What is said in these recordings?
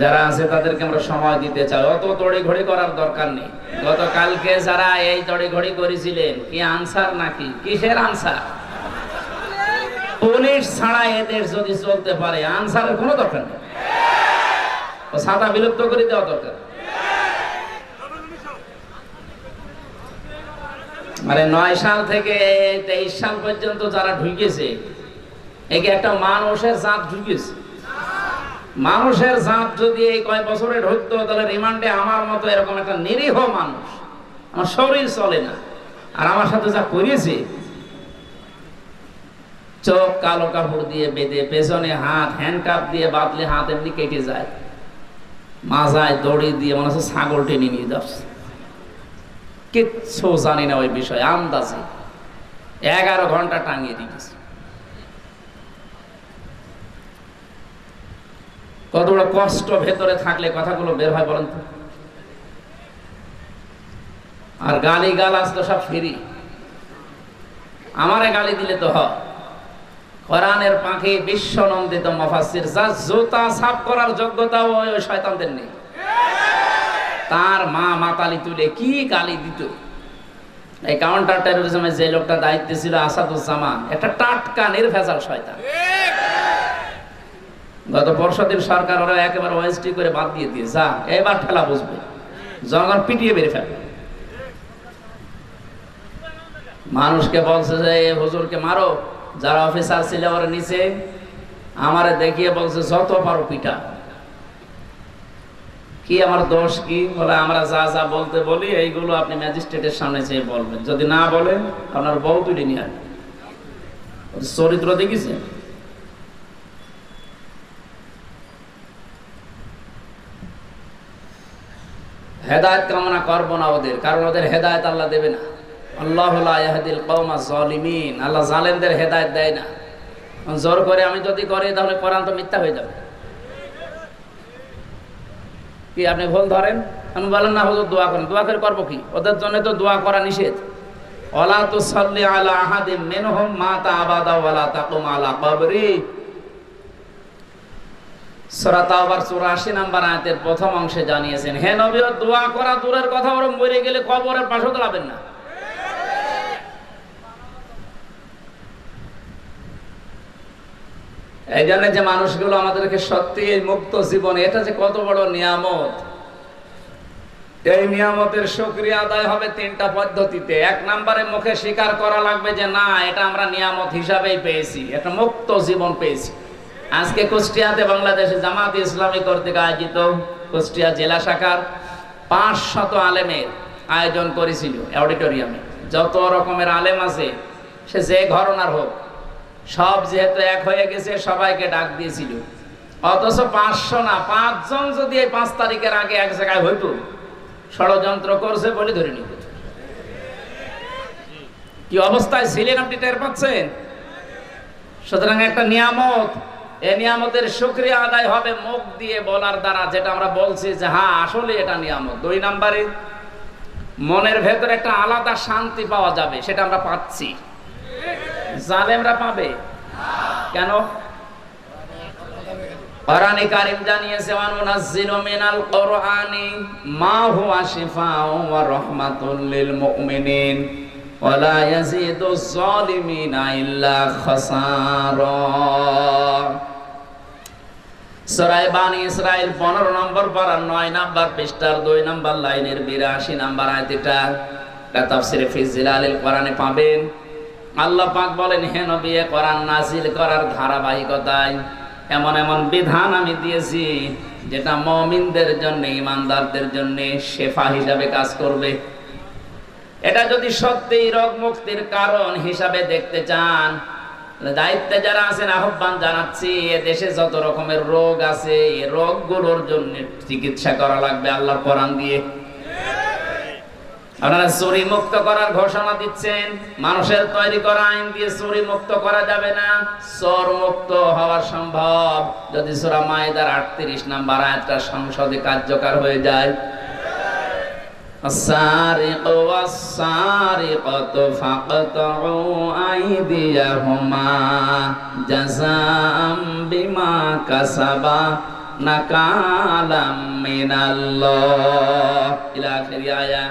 যারা আছে তাদেরকে আমরা সময় দিতে চাই। অত তড়ি ঘড়ি করার দরকার নেই। গতকালকে যারা এই তড়ি ঘড়ি করেছিলেন, কি আনসার নাকি? কিসের আনসার? পুলিশ ছাড়া এদের যদি চলতে পারে, আনসারের কোনো দরকার নেই। সাদা বিলুপ্ত করে দেওয়া দরকার। মানে নয় সাল থেকে তেইশ সাল পর্যন্ত যারা ঢুকেছে, একে একটা মানুষের জাত ঢুকেছে। মানুষের জাত যদি এই কয় বছরে ঢুকতো, তাহলে রিমান্ডে আমার মতো এরকম একটা নিরীহ মানুষ। আমার শরীর চলে না। আর আমার সাথে যা করেছে, চোখ কালো কাপড় দিয়ে বেঁধে, পেছনে হাত হ্যান্ডকাপ দিয়ে বাঁধলে হাত এমনি কেটে যায়। মাজায় দড়ি দিয়ে মনে হচ্ছে ছাগল টেনে নিয়ে যাচ্ছে। কিচ্ছু জানি না ওই বিষয়ে, আন্দাজে। এগারো ঘণ্টা টাঙিয়ে দিয়েছে। কত বড় কষ্ট ভেতরে থাকলে কথাগুলো বের হয় বলেন তো? আর গালি গালাজ তো সব ফ্রি। আমারে গালি দিলে তো হয়। কোরআনের পাখি বিশ্ব নন্দিত মফাসির যা জুতা সাফ করার যোগ্যতা ওই শয়তানদের নেই। তার মা মাতালি তুলে কি গালি দিত? এই কাউন্টার টেরোরিজমে যে লোকটা দায়িত্বে ছিল আসাদুজ্জামান, একটা টাটকা নির্ভেজাল শয়তান। গত পরশুদিন সরকার ওরা একেবারে ওয়েস্টি করে বাদ দিয়ে দিয়ে, যা, এবার ঠেলা বুঝবে। জনগণ পিটিয়ে বেড়ে ফেলবে। মানুষকে বলছে যে হুজুরকে মারো, যারা অফিসার ছিল ওরা নিচে, আমারে দেখিয়ে বলছে, যত পারো পিটা। কি আমার দোষ কি? বলে, আমরা যা যা বলতে বলি, এইগুলো আপনি ম্যাজিস্ট্রেটের সামনে চেয়ে বলবেন। যদি না বলেন, আপনার বউ তুলে নিয়ে চরিত্র দেখিছেন হেদায়ত কামনা করব না ওদের, কারণ ওদের হেদায়ত আল্লাহ দেবে না। আল্লাহ ইয়াহদিল কওমা জালিমিন আল্লাহ জালেমদের হেদায়ত দেয় না। জোর করে আমি যদি করি, তাহলে কোরআন তো মিথ্যা হয়ে যাবে। কি আপনি ভুল ধরেন? আমি বলেন, না, হুজুর, দোয়া করেন। দোয়া করে করব কি? ওদের জন্য তো দোয়া করা নিষেধ। ওলা তো সাল্লি আলা আহাদিম মিনহুম মাতা আবাদা ওয়ালা তাকুম আলা কবরি। তাওবার 84 নাম্বার আয়াতের প্রথম অংশে জানিয়েছেন, হে নবী দোয়া করা দূরের কথা মরে গেলে কবরের পাশে দাঁড়াবেন না। এই জন্য যে মানুষগুলো আমাদেরকে সত্যি এই মুক্ত জীবন, এটা যে কত বড় নিয়ামত। এই নিয়ামতের সক্রিয় আদায় হবে তিনটা পদ্ধতিতে। এক নম্বরে মুখে স্বীকার করা লাগবে যে, না, এটা আমরা নিয়ামত হিসাবেই পেয়েছি একটা মুক্ত জীবন পেয়েছি। আজকে কুষ্টিয়াতে বাংলাদেশে জামাত ইসলামী কর্তৃক আয়োজিত কুষ্টিয়া জেলা শাখার পাঁচ শত আলেমের আয়োজন করেছিল অডিটোরিয়ামে। যত রকমের আলেম আছে, সে যে ঘরনার হোক, সব যেহেতু এক হয়ে গেছে, সবাইকে ডাক দিয়েছিল। অথচ পাঁচশো না, পাঁচজন যদি এই পাঁচ তারিখের আগে এক জায়গায় হইতো, ষড়যন্ত্র করছে বলে ধরে নিত। কি অবস্থায় ছিলেন আপনি টের পাচ্ছেন? সুতরাং একটা নিয়ামত এ নিয়ামতের সুক্রিয়া আদায় হবে মুখ দিয়ে বলার দ্বারা, যেটা আমরা বলছি যে হ্যাঁ আসলে এটা নিয়ামত। দুই নাম্বারে, মনের ভেতরে একটা আলাদা শান্তি পাওয়া যাবে, সেটা আমরা পাচ্ছি। জালেমরা পাবে। কেন? কোরআনে কারীম জানিয়েছে ওয়া নুনাজ্জিলু মিনাল কোরআনি মা হুয়া শিফাউ ওয়া রাহমাতুল মুমিনিন। ওয়া লা ইয়াজিদু যালিমিনা ইল্লা খাসারা। সূরা বানি ইসরাইল 15 নম্বর পারা 9 নম্বর পৃষ্ঠার 2 নম্বর লাইনের 82 নম্বর আয়াত এটা এটা তাফসিরে ফি জিলালিল কোরআনে পাবেন। আল্লাহ পাক বলেন, হে নবী কোরআন নাজিল করার ধারাবাহিকতায় এমন এমন বিধান আমি দিয়েছি, যেটা মমিনদের জন্য, ইমানদারদের জন্য শেফা হিসাবে কাজ করবে। এটা যদি সত্যি রোগ মুক্তির কারণ হিসাবে দেখতে চান দায়িত্বে যারা আছেন, আহ্বান জানাচ্ছি, এ দেশে যত রকমের রোগ আছে এই রোগগুলোর জন্য চিকিৎসা করা লাগবে আল্লাহর কোরআন দিয়ে। আপনারা চুরি মুক্ত করার ঘোষণা দিচ্ছেন, মানুষের তৈরি করা আইন দিয়ে চুরি মুক্ত করা যাবে না, চোর মুক্ত হওয়া সম্ভব। যদি সুরা মায়েদার আটত্রিশ নাম্বার আয়াতটা সংসদে কার্যকর হয়ে যায় السارق والسارقة فاقطعوا أيديهما جزاء بما كسبا নাকালাম মিনাল্লাহ ইলা আখিরি আয়া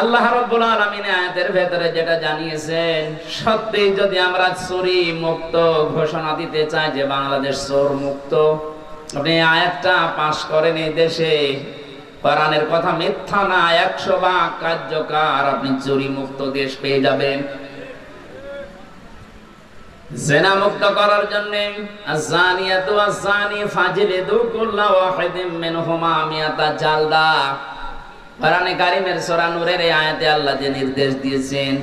আল্লাহ রাব্বুল আলামিন আয়াতের ভেতরে যেটা জানিয়েছেন সত্যি যদি আমরা চুরি মুক্ত ঘোষণা দিতে চাই যে বাংলাদেশ চোর মুক্ত আপনি এই আয়াতটা পাশ করেন এই দেশে কোরআনের কথা মিথ্যা না, একশো ভাগ কার্যকর, আপনি চুরি মুক্ত দেশ পেয়ে যাবেন। জেনা মুক্ত করার জন্য আজানি ওয়াহিদিম মিনহুমা জালদা। কারিমের নূরের আয়াতে আল্লাহ যে নির্দেশ দিয়েছেন,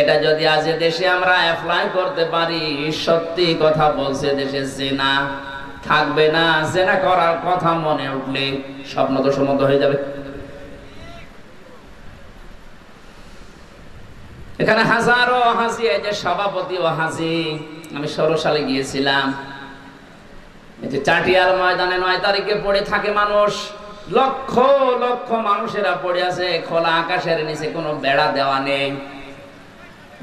এটা যদি আজ দেশে আমরা অ্যাপ্লাই করতে পারি, সত্যি কথা বলছে দেশে জেনা। থাকবে না, জেনা করার কথা মনে উঠলে স্বপ্ন তো সম্মত হয়ে যাবে। এখানে হাজারো হাসি এই যে সভাপতি ও হাসি আমি ষোলো সালে গিয়েছিলাম। এই যে চাটিয়ার ময়দানে নয় তারিখে পড়ে থাকে মানুষ, লক্ষ লক্ষ মানুষেরা পড়ে আছে, খোলা আকাশের নিচে কোনো বেড়া দেওয়া নেই।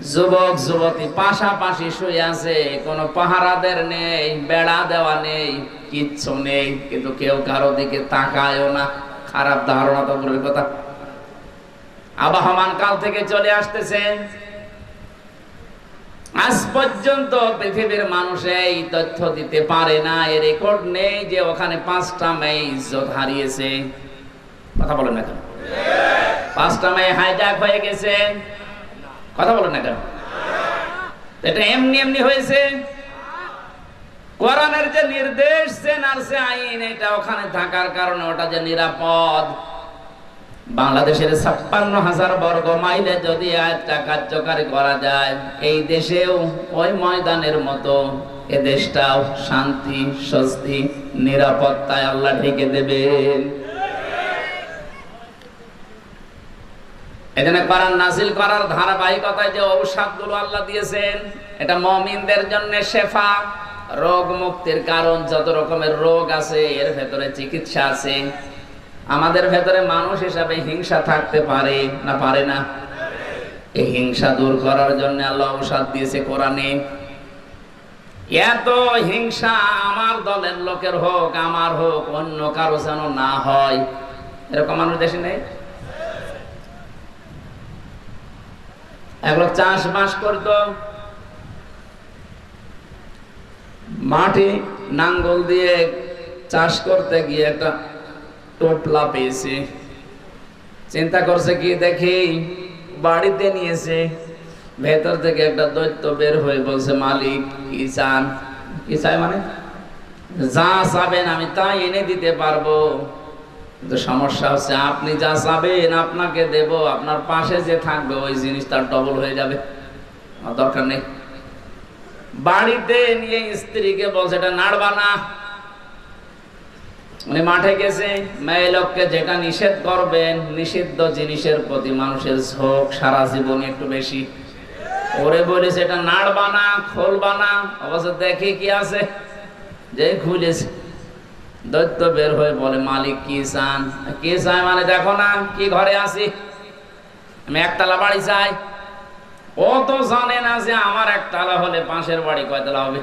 যুবক, যুবতী পাশাপাশি শুয়ে আছে, কোনো পাহারাদের নেই, বেড়া দেওয়া নেই, কিচ্ছু নেই, কিন্তু কেউ কারও দিকে তাকায়ও না। খারাপ ধারণা তো দূরের কথা। আবহমান কাল থেকে চলে আসতেছে। আজ পর্যন্ত পৃথিবীর মানুষ এই তথ্য দিতে পারে না এর রেকর্ড নেই যে ওখানে পাঁচটা মেয়ে ইজ্জত হারিয়েছে। কথা বলেন না কেন? পাঁচটা মেয়ে হাইজাক হয়ে গেছে। কথা বলেন না কেন? এটা এমনি এমনি হয়েছে। কোরআনের যে নির্দেশ, যে নার্সে আইন, এটা ওখানে থাকার কারণে ওটা যে নিরাপদ। বাংলাদেশের ছাপ্পান্ন হাজার বর্গ মাইলে যদি আয়টা কার্যকারী করা যায়, এই দেশেও ওই ময়দানের মতো এ দেশটাও শান্তি, স্বস্তি, নিরাপত্তায় আল্লাহ ঢেকে দেবেন। এজন্য কোরআন নাজিল করার ধারাবাহিকতায় যে ঔষধগুলো আল্লাহ দিয়েছেন, এটা মমিনদের জন্য শেফা। রোগ মুক্তির কারণ, যত রকমের রোগ আছে, এর ভেতরে চিকিৎসা আছে। আমাদের ভেতরে মানুষ হিসাবে হিংসা থাকতে পারে না পারে না? এই হিংসা দূর করার জন্য আল্লাহ ঔষধ দিয়েছে কোরআনে। এত হিংসা আমার দলের লোকের হোক, আমার হোক, অন্য কারও যেন না হয়। এরকম মানুষ দেশে নেই? এক লোক চাষবাস করত। মাটি নাঙ্গল দিয়ে চাষ করতে গিয়ে একটা টোপলা পেয়েছে। চিন্তা করছে কি দেখি, বাড়িতে নিয়েছে। ভেতর থেকে একটা দৈত্য বের হয়ে বলছে, মালিক, কি চান? কি চাই মানে? যা চাবেন আমি তাই এনে দিতে পারব। কিন্তু সমস্যা হচ্ছে আপনি যা চাবেন আপনাকে দেব, আপনার পাশে যে থাকবে ওই জিনিস তার ডবল হয়ে যাবে। দরকার নেই। বাড়িতে নিয়ে স্ত্রীকে বলছে, এটা নাড়বা না উনি মাঠে গেছে, মেয়ে লোককে যেটা নিষেধ করবেন, নিষিদ্ধ জিনিসের প্রতি মানুষের ঝোঁক সারা জীবন একটু বেশি। ওরে বলেছে, এটা নাড়বা না খোলবা না অবশ্য দেখে কি আছে? যে খুলেছে দৈত্য বের হয়ে বলে, মালিক, কি চান? কি চাই মানে দেখো না, কি ঘরে আছি? আমি একতলা বাড়ি চাই। ও তো জানে না যে আমার একতলা হলে পাশের বাড়ি কয়তলা হবে?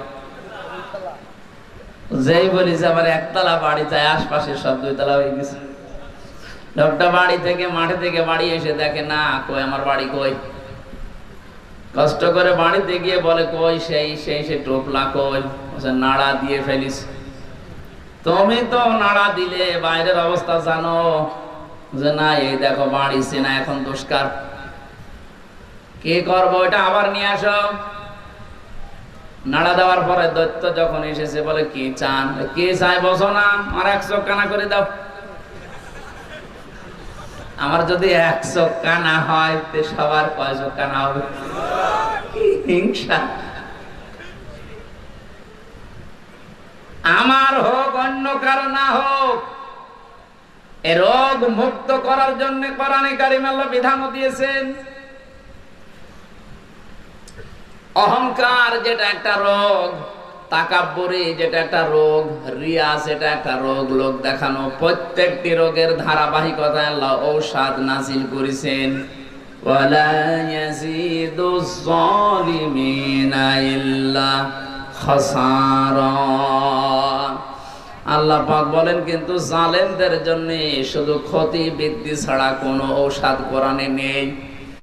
যেই বলি যে আমার একতলা বাড়ি চাই, আশপাশের সব দুইতলা হয়ে গেছে। লোকটা বাড়ি থেকে, মাঠে থেকে বাড়ি এসে দেখে, না কই আমার বাড়ি কই? কষ্ট করে বাড়িতে গিয়ে বলে, কই, সেই সেই সে টোপলা কই? নাড়া দিয়ে ফেলিস। তুমি তো নাড়া দিলে, বাইরের অবস্থা জানো যে না, এই দেখো বাড়ি না এখন দুষ্কার। কি করব এটা আবার নিয়ে আসো। নাড়া দেওয়ার পরে দৈত্য যখন এসেছে বলে, কি চান? কি চাই বসো না, আমার এক চোখ কানা করে দাও। আমার যদি এক চোখ কানা হয় সবার কয় চোখ কানা হবে? হিংসা। আমার হোক অন্য কারো না হোক এ রোগ মুক্ত করার জন্য কোরআনে কারিম আল্লাহ বিধানও দিয়েছেন অহংকার যেটা একটা রোগ তাকাব্বরি যেটা একটা রোগ রিয়া যেটা একটা রোগ লোক দেখানো প্রত্যেকটি রোগের ধারাবাহিকতায় আল্লাহ ঔষধ নাজিল করেছেন ولا يزيد الظالمين إلا خسارا আল্লাহ পাক বলেন কিন্তু জালেমদের জন্য শুধু ক্ষতি বৃদ্ধি ছাড়া কোনো ঔষধ কোরআনে নেই।